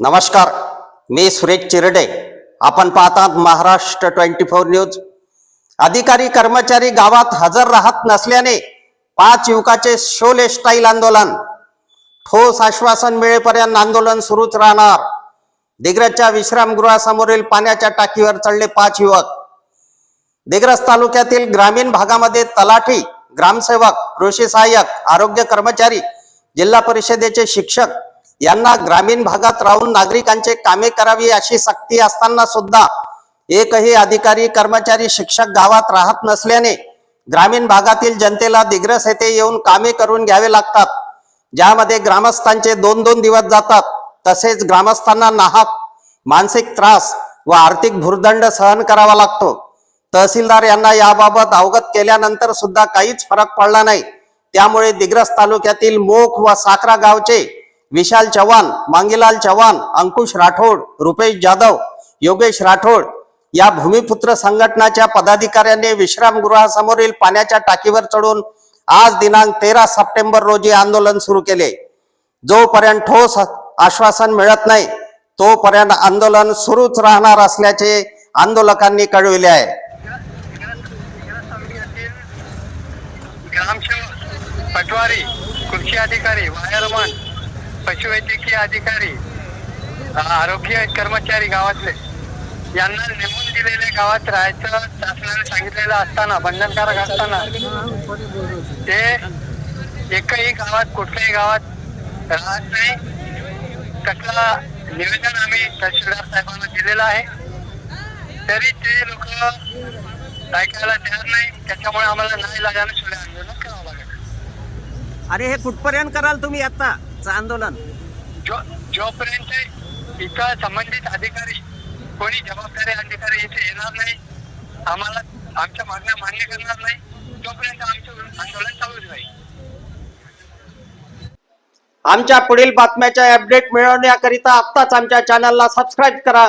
नमस्कार मी सुरेश चिरडे. आपण पाहतात महाराष्ट्र ट्वेंटी फोर न्यूज. अधिकारी कर्मचारी गावात हजर राहत नसल्याने पाच युवकाचे शोले स्टाईल आंदोलन. ठोस आश्वासन मिळेपर्यंत आंदोलन सुरूच राहणार. दिग्रजच्या विश्रामगृहासमोरील पाण्याच्या टाकीवर चढले पाच युवक. दिग्रज तालुक्यातील ग्रामीण भागामध्ये तलाठी ग्रामसेवक कृषी सहाय्यक आरोग्य कर्मचारी जिल्हा परिषदेचे शिक्षक यांना ग्रामीण भागात राहून नागरिकांचे कामे करावी अशी सक्ती असताना सुद्धा एकही अधिकारी कर्मचारी शिक्षक गावात राहत नसल्याने ग्रामीण भागातील जनतेला दिग्रस येथे येऊन कामे करून घ्यावे लागतात. ज्यामध्ये ग्रामस्थांचे दोन दोन दिवस जातात. तसेच ग्रामस्थांना नाहक मानसिक त्रास व आर्थिक भुर्दंड सहन करावा लागतो. तहसीलदार यांना याबाबत अवगत केल्यानंतर सुद्धा काहीच फरक पडला नाही. त्यामुळे दिग्रस तालुक्यातील मोख व साखरा गावचे विशाल चव्हाण मांगीलाल चव्हाण अंकुश राठोड रुपेश जाधव योगेश राठोड या भूमिपुत्र संघटनाच्या पदाधिकाऱ्यांनी विश्रामगृहासमोरील पाण्याच्या टाकीवर चढून आज दिनांक तेरा सप्टेंबर रोजी आंदोलन सुरू केले. जोपर्यंत ठोस आश्वासन मिळत नाही तोपर्यंत आंदोलन सुरूच राहणार असल्याचे आंदोलकांनी कळविले आहे. ग्रामसेवक पटवारी कृषी अधिकारी वायरमन पशुवैद्यकीय अधिकारी आरोग्य कर्मचारी गावातले यांना नेमून दिलेले गावात राहायचं शासनाने सांगितलेलं असताना बंधनकारक असताना ते एकही गावात कुठल्याही गावात राहत नाही. कसला निवेदन आम्ही तहसीलदार साहेबांना दिलेलं आहे. तरी ते लोक ऐकायला तयार नाही. त्याच्यामुळे आम्हाला नाही लागायला शिवाय आंदोलन करावं लागेल अरे हे कुठपर्यंत कराल तुम्ही आता? आंदोलन? जो जोपर्यंत इथं संबंधित अधिकारी कोणी जबाबदारी अधिकारी इथे येणार नाही आम्हाला आमच्या मागण्या मान्य करणार नाही तोपर्यंत आमचं आंदोलन चालूच राहील. आमच्या पुढील बातम्याच्या अपडेट मिळवण्याकरिता आत्ताच आमच्या चॅनलला सबस्क्राईब करा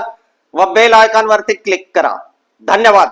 व बेल आयकॉनवरती क्लिक करा. धन्यवाद.